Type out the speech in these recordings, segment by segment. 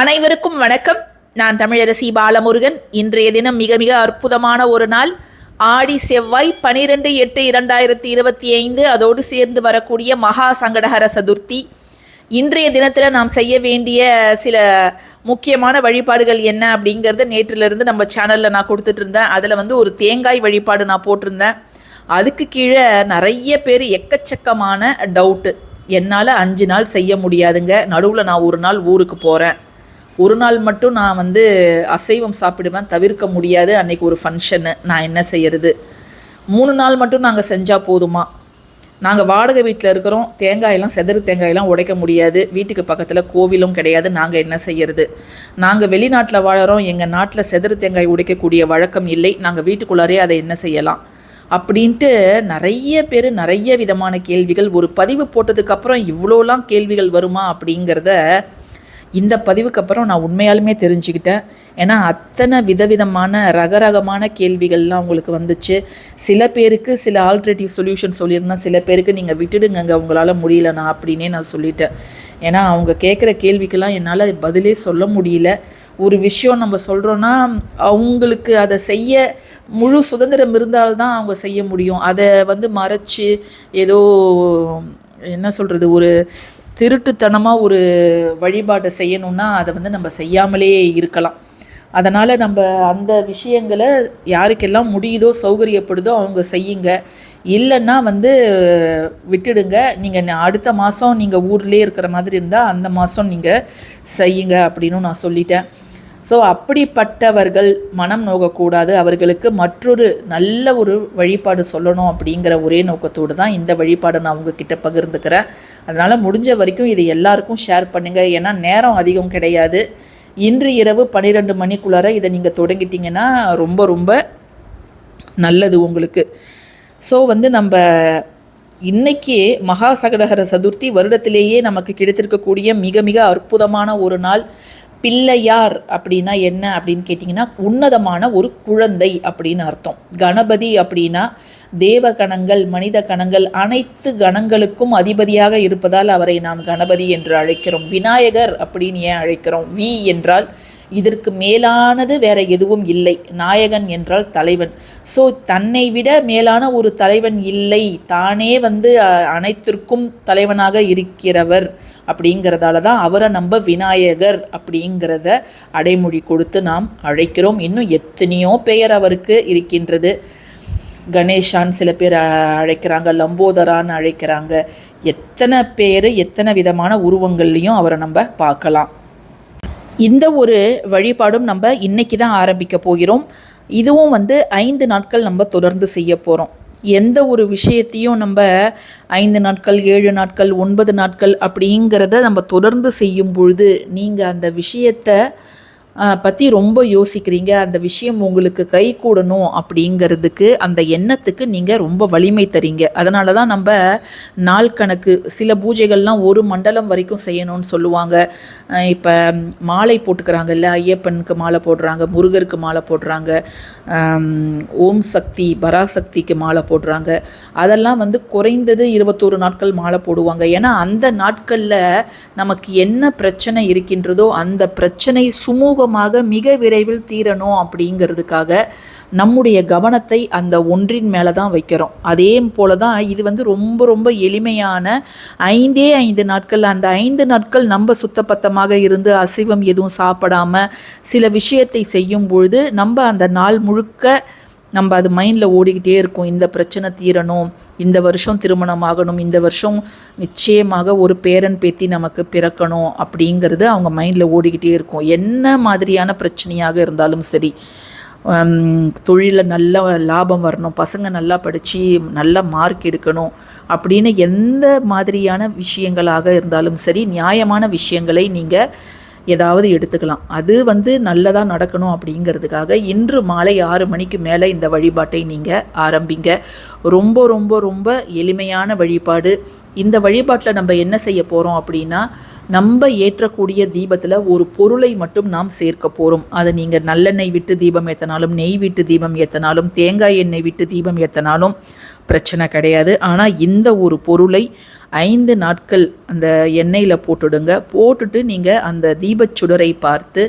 அனைவருக்கும் வணக்கம். நான் தமிழரசி பாலமுருகன். இன்றைய தினம் மிக மிக அற்புதமான ஒரு நாள். ஆடி செவ்வாய் பனிரெண்டு எட்டு இரண்டாயிரத்தி இருபத்தி ஐந்து. அதோடு சேர்ந்து வரக்கூடிய மகா சங்கடஹர சதுர்த்தி. இன்றைய தினத்தில் நாம் செய்ய வேண்டிய சில முக்கியமான வழிபாடுகள் என்ன அப்படிங்கிறத நேற்றிலிருந்து நம்ம சேனலில் நான் கொடுத்துட்டு இருந்தேன் அதில் வந்து ஒரு தேங்காய் வழிபாடு நான் போட்டிருந்தேன். அதுக்கு கீழே நிறைய பேர் எக்கச்சக்கமான டவுட்டு என்னால் அஞ்சு நாள் செய்ய முடியாதுங்க. நடுவில் நான் ஒரு நாள் ஊருக்கு போகிறேன் ஒரு நாள் மட்டும் நான் வந்து அசைவம் சாப்பிடுவேன் தவிர்க்க முடியாது. அன்னைக்கு ஒரு ஃபங்க்ஷனு நான் என்ன செய்யறது? மூணு நாள் மட்டும் நாங்கள் செஞ்சால் போதுமா? நாங்கள் வாடகை வீட்டில் இருக்கிறோம். தேங்காயெல்லாம் செதறு தேங்காயெல்லாம் உடைக்க முடியாது. வீட்டுக்கு பக்கத்தில் கோவிலும் கிடையாது. நாங்கள் என்ன செய்யறது? நாங்கள் வெளிநாட்டில் வாழறோம். எங்கள் நாட்டில் செதறு தேங்காய் உடைக்கக்கூடிய வழக்கம் இல்லை. நாங்கள் வீட்டுக்குள்ளாரே அதை என்ன செய்யலாம்? அப்படின்ட்டு நிறைய பேர் நிறைய விதமான கேள்விகள். ஒரு பதிவு போட்டதுக்கப்புறம் இவ்வளோலாம் கேள்விகள் வருமா அப்படிங்கிறத இந்த பதிவுக்கு அப்புறம் நான் உண்மையாலுமே தெரிஞ்சுக்கிட்டேன். ஏன்னா அத்தனை விதவிதமான ரகரகமான கேள்விகள்லாம் உங்களுக்கு வந்துச்சு. சில பேருக்கு சில ஆல்டர்னேட்டிவ் சொல்யூஷன் சொல்லியிருந்தேன் சில பேருக்கு நீங்கள் விட்டுடுங்கங்க உங்களால் முடியலண்ணா அப்படின்னே நான் சொல்லிட்டேன். ஏன்னா அவங்க கேட்குற கேள்விக்கெல்லாம் என்னால் பதிலே சொல்ல முடியல. ஒரு விஷயம் நம்ம சொல்கிறோன்னா அவங்களுக்கு அதை செய்ய முழு சுதந்திரம் இருந்தால்தான் அவங்க செய்ய முடியும். அதை வந்து மறைச்சு ஏதோ என்ன சொல்கிறது ஒரு திருட்டுத்தனமாக ஒரு வழிபாட்டை செய்யணும்னா அதை வந்து நம்ம செய்யாமலே இருக்கலாம். அதனால் நம்ம அந்த விஷயங்களை யாருக்கெல்லாம் முடியுதோ சௌகரியப்படுதோ அவங்க செய்யுங்க. இல்லைன்னா வந்து விட்டுடுங்க. நீங்கள் அடுத்த மாதம் நீங்கள் ஊர்லேயே இருக்கிற மாதிரி இருந்தால் அந்த மாதம் நீங்கள் செய்யுங்க அப்படின்னு நான் சொல்லிட்டேன். ஸோ அப்படிப்பட்டவர்கள் மனம் நோகக்கூடாது. அவர்களுக்கு மற்றொரு நல்ல ஒரு வழிபாடு சொல்லணும் அப்படிங்கிற ஒரே நோக்கத்தோடு தான் இந்த வழிபாடை நான் உங்ககிட்ட பகிர்ந்துக்கிறேன். அதனால் முடிஞ்ச வரைக்கும் இது எல்லாருக்கும் ஷேர் பண்ணுங்கள் ஏன்னா நேரம் அதிகம் கிடையாது. இன்று இரவு பன்னிரெண்டு மணிக்குள்ளார இதை நீங்கள் தொடங்கிட்டீங்கன்னா ரொம்ப ரொம்ப நல்லது உங்களுக்கு. ஸோ வந்து நம்ம இன்னைக்கு மகா சகடகர சதுர்த்தி வருடத்திலேயே நமக்கு கிடைத்திருக்கக்கூடிய மிக மிக அற்புதமான ஒரு நாள். பிள்ளையார் அப்படின்னா என்ன அப்படின்னு கேட்டிங்கன்னா உன்னதமான ஒரு குழந்தை அப்படின்னு அர்த்தம். கணபதி அப்படின்னா தேவ கணங்கள் மனித கணங்கள் அனைத்து கணங்களுக்கும் அதிபதியாக இருப்பதால் அவரை நாம் கணபதி என்று அழைக்கிறோம். விநாயகர் அப்படின்னு ஏன் அழைக்கிறோம்? வி என்றால் இதற்கு மேலானது வேற எதுவும் இல்லை. நாயகன் என்றால் தலைவன். ஸோ தன்னை விட மேலான ஒரு தலைவன் இல்லை. தானே வந்து அனைத்திற்கும் தலைவனாக இருக்கிறவர். அப்படிங்கிறதால தான் அவரை நம்ம விநாயகர் அப்படிங்கிறத அடைமொழி கொடுத்து நாம் அழைக்கிறோம். இன்னும் எத்தனையோ பெயர் அவருக்கு இருக்கின்றது. கணேஷான் சில பேர் அழைக்கிறாங்க லம்போதரான்னு அழைக்கிறாங்க. எத்தனை பேர் எத்தனை விதமான உருவங்கள்லையும் அவரை நம்ம பார்க்கலாம். இந்த ஒரு வழிபாடும் நம்ம இன்னைக்கு தான் ஆரம்பிக்க போகிறோம். இதுவும் வந்து ஐந்து நாட்கள் நம்ம தொடர்ந்து செய்ய போகிறோம் எந்த ஒரு விஷயத்தையும் நம்ம ஐந்து நாட்கள் ஏழு நாட்கள் ஒன்பது நாட்கள் அப்படிங்கிறத நம்ம தொடர்ந்து செய்யும் பொழுது நீங்கள் அந்த விஷயத்தை பற்றி ரொம்ப யோசிக்கிறீங்க. அந்த விஷயம் உங்களுக்கு கை கூடணும் அப்படிங்கிறதுக்கு அந்த எண்ணத்துக்கு நீங்கள் ரொம்ப வலிமை தரீங்க. அதனால தான் நம்ம நாள் கணக்கு சில பூஜைகள்லாம் ஒரு மண்டலம் வரைக்கும் செய்யணும்னு சொல்லுவாங்க. இப்போ மாலை போட்டுக்கிறாங்கல்ல ஐயப்பனுக்கு மாலை போடுறாங்க முருகருக்கு மாலை போடுறாங்க ஓம் சக்தி பராசக்திக்கு மாலை போடுறாங்க. அதெல்லாம் வந்து குறைந்தது இருபத்தோரு நாட்கள் மாலை போடுவாங்க. ஏன்னா அந்த நாட்களில் நமக்கு என்ன பிரச்சனை இருக்கின்றதோ அந்த பிரச்சனை சுமூகமாக மிக விரைவில் தீரணும் அப்படிங்கிறதுக்காக நம்முடைய கவனத்தை அந்த ஒன்றின் மேலே தான் வைக்கிறோம். அதே போல தான் இது வந்து ரொம்ப ரொம்ப எளிமையான ஐந்தே ஐந்து நாட்கள் அந்த ஐந்து நாட்கள் நம்ம சுத்தபத்தமாக இருந்து அசைவம் எதுவும் சாப்பிடாம சில விஷயத்தை செய்யும் பொழுது நம்ம அந்த நாள் முழுக்க நம்ம அது மைண்டில் ஓடிக்கிட்டே இருக்கும். இந்த பிரச்சனை தீரணும் இந்த வருஷம் திருமணம் ஆகணும் இந்த வருஷம் நிச்சயமாக ஒரு பேரன் பேத்தி நமக்கு பிறக்கணும் அப்படிங்கிறது அவங்க மைண்டில் ஓடிக்கிட்டே இருக்கும். என்ன மாதிரியான பிரச்சனையாக இருந்தாலும் சரி தொழிலில் நல்ல லாபம் வரணும் பசங்க நல்லா படித்து நல்ல மார்க் எடுக்கணும் அப்படின்னு எந்த மாதிரியான விஷயங்களாக இருந்தாலும் சரி நியாயமான விஷயங்களை நீங்கள் ஏதாவது எடுத்துக்கலாம். அது வந்து நல்லதாக நடக்கணும் அப்படிங்கிறதுக்காக இன்று மாலை ஆறு மணிக்கு மேலே இந்த வழிபாட்டை நீங்கள் ஆரம்பிங்க. ரொம்ப ரொம்ப ரொம்ப எளிமையான வழிபாடு. இந்த வழிபாட்டில் நம்ம என்ன செய்ய போகிறோம் அப்படின்னா நம்ம ஏற்றக்கூடிய தீபத்தில் ஒரு பொருளை மட்டும் நாம் சேர்க்க போகிறோம் அதை நீங்கள் நல்லெண்ணெய் விட்டு தீபம் ஏற்றினாலும் நெய் விட்டு தீபம் ஏற்றினாலும் தேங்காய் எண்ணெய் விட்டு தீபம் ஏற்றினாலும் பிரச்சனை கிடையாது. ஆனால் இந்த ஒரு பொருளை ஐந்து நாட்கள் அந்த எண்ணெயில் போட்டுடுங்க. போட்டுட்டு நீங்கள் அந்த தீபச்சுடரை பார்த்து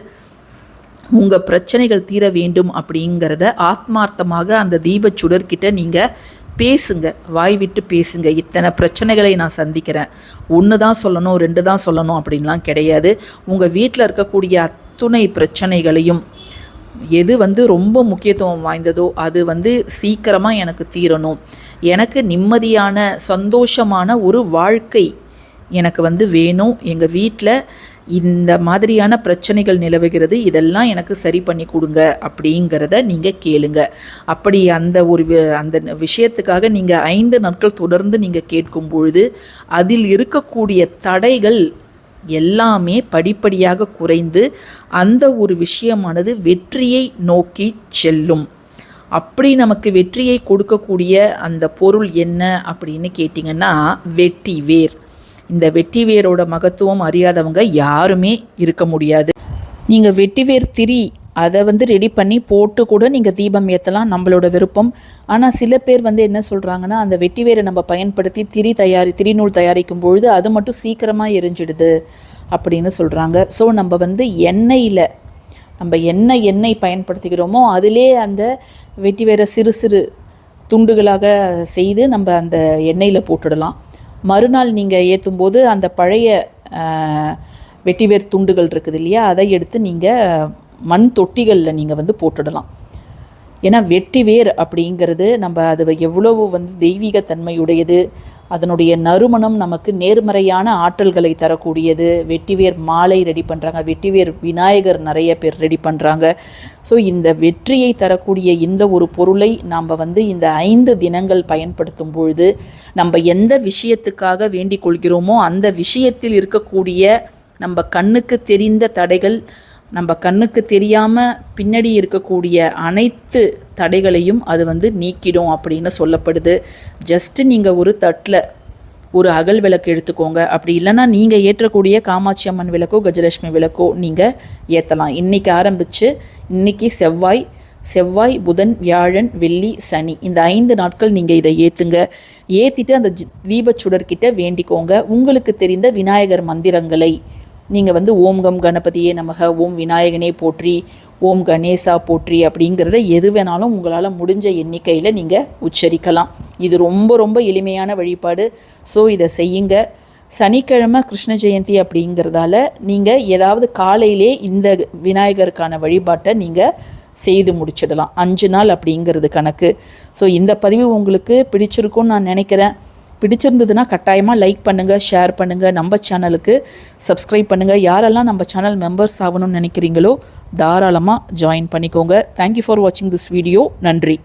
உங்கள் பிரச்சனைகள் தீர வேண்டும் அப்படிங்கிறத ஆத்மார்த்தமாக அந்த தீபச்சுடர்கிட்ட நீங்கள் பேசுங்க. வாய் விட்டு பேசுங்க. இத்தனை பிரச்சனைகளை நான் சந்திக்கிறேன். ஒன்று தான் சொல்லணும் ரெண்டு தான் சொல்லணும் அப்படின்லாம் கிடையாது. உங்கள் வீட்டில் இருக்கக்கூடிய அத்துணை பிரச்சனைகளையும் எது வந்து ரொம்ப முக்கியத்துவம் வாய்ந்ததோ அது வந்து சீக்கிரமாக எனக்கு தீரணும். எனக்கு நிம்மதியான சந்தோஷமான ஒரு வாழ்க்கை எனக்கு வந்து வேணும். எங்கள் வீட்டில் இந்த மாதிரியான பிரச்சனைகள் நிலவுகிறது. இதெல்லாம் எனக்கு சரி பண்ணி கொடுங்க அப்படிங்கிறத நீங்கள் கேளுங்க. அப்படி அந்த ஒரு வி- அந்த விஷயத்துக்காக நீங்கள் ஐந்து நாட்கள் தொடர்ந்து நீங்கள் கேட்கும் பொழுது அதில் இருக்கக்கூடிய தடைகள் எல்லாமே படிப்படியாக குறைந்து அந்த ஒரு விஷயமானது வெற்றியை நோக்கி செல்லும். அப்படி நமக்கு வெற்றியை கொடுக்கக்கூடிய அந்த பொருள் என்ன அப்படின்னு கேட்டிங்கன்னா வெட்டி வேர். இந்த வெட்டி வேரோட மகத்துவம் அறியாதவங்க யாருமே இருக்க முடியாது. நீங்கள் வெட்டி வேர் திரி அதை வந்து ரெடி பண்ணி போட்டு கூட நீங்கள் தீபம் ஏற்றலாம் நம்மளோட விருப்பம். ஆனால் சில பேர் வந்து என்ன சொல்கிறாங்கன்னா அந்த வெட்டி வேரை நம்ம பயன்படுத்தி திரி தயாரி திரிநூல் தயாரிக்கும் பொழுது அது மட்டும் சீக்கிரமாக எரிஞ்சிடுது அப்படின்னு சொல்கிறாங்க ஸோ நம்ம வந்து எண்ணெயில் நம்ம என்ன எண்ணெய் பயன்படுத்திக்கிறோமோ அதிலே அந்த வெட்டி வேற சிறு சிறு துண்டுகளாக செய்து நம்ம அந்த எண்ணெயில் போட்டுடலாம். மறுநாள் நீங்கள் ஏற்றும்போது அந்த பழைய வெட்டிவேர் துண்டுகள் இருக்குது இல்லையா? அதை எடுத்து நீங்கள் மண் தொட்டிகளில் நீங்கள் வந்து போட்டுடலாம். ஏன்னா வெட்டிவேர் அப்படிங்கிறது நம்ம அது எவ்வளவு வந்து தெய்வீக தன்மையுடையது அதனுடைய நறுமணம் நமக்கு நேர்மறையான ஆற்றல்களை தரக்கூடியது. வெட்டிவேர் மாலை ரெடி பண்ணுறாங்க வெட்டிவேர் விநாயகர் நிறைய பேர் ரெடி பண்ணுறாங்க ஸோ இந்த வெற்றியை தரக்கூடிய இந்த ஒரு பொருளை நாம் வந்து இந்த ஐந்து தினங்கள் பயன்படுத்தும் பொழுது நம்ம எந்த விஷயத்துக்காக வேண்டிக் கொள்கிறோமோ அந்த விஷயத்தில் இருக்கக்கூடிய நம்ம கண்ணுக்கு தெரிந்த தடைகள் நம்ம கண்ணுக்கு தெரியாமல் பின்னாடி இருக்கக்கூடிய அனைத்து தடைகளையும் அது வந்து நீக்கிடும் அப்படின்னு சொல்லப்படுது. ஜஸ்ட்டு நீங்கள் ஒரு தட்டில் ஒரு அகல் விளக்கு எடுத்துக்கோங்க. அப்படி இல்லைன்னா நீங்கள் ஏற்றக்கூடிய காமாட்சி அம்மன் விளக்கோ கஜலட்சுமி விளக்கோ நீங்கள் ஏற்றலாம் இன்றைக்கி ஆரம்பித்து இன்னைக்கு செவ்வாய் செவ்வாய் புதன் வியாழன் வெள்ளி சனி. இந்த ஐந்து நாட்கள் நீங்கள் இதை ஏற்றுங்க ஏற்றிட்டு அந்த தீபச்சுடர்கிட்ட வேண்டிக்கோங்க. உங்களுக்கு தெரிந்த விநாயகர் மந்திரங்களை நீங்கள் வந்து ஓம் கம் கணபதியே நமக ஓம் விநாயகனே போற்றி ஓம் கணேசா போற்றி அப்படிங்கிறத எது வேணாலும் உங்களால் முடிஞ்ச எண்ணிக்கையில் நீங்கள் உச்சரிக்கலாம். இது ரொம்ப ரொம்ப எளிமையான வழிபாடு. ஸோ இதை செய்யுங்க. சனிக்கிழமை கிருஷ்ண ஜெயந்தி அப்படிங்கிறதால நீங்கள் ஏதாவது காலையிலே இந்த விநாயகருக்கான வழிபாட்டை நீங்கள் செய்து முடிச்சிடலாம். அஞ்சு நாள் அப்படிங்கிறது கணக்கு. ஸோ இந்த பதிவு உங்களுக்கு பிடிச்சிருக்கும்னு நான் நினைக்கிறேன். பிடிச்சிருந்ததுன்னா கட்டாயமாக லைக் பண்ணுங்கள் ஷேர் பண்ணுங்கள் நம்ம சேனலுக்கு சப்ஸ்கிரைப் பண்ணுங்கள் யாரெல்லாம் நம்ம சேனல் மெம்பர்ஸ் ஆகணும்னு நினைக்கிறீங்களோ தாராளமாக ஜாயின் பண்ணிக்கோங்க. தேங்க்யூ ஃபார் வாட்சிங் திஸ் வீடியோ நன்றி.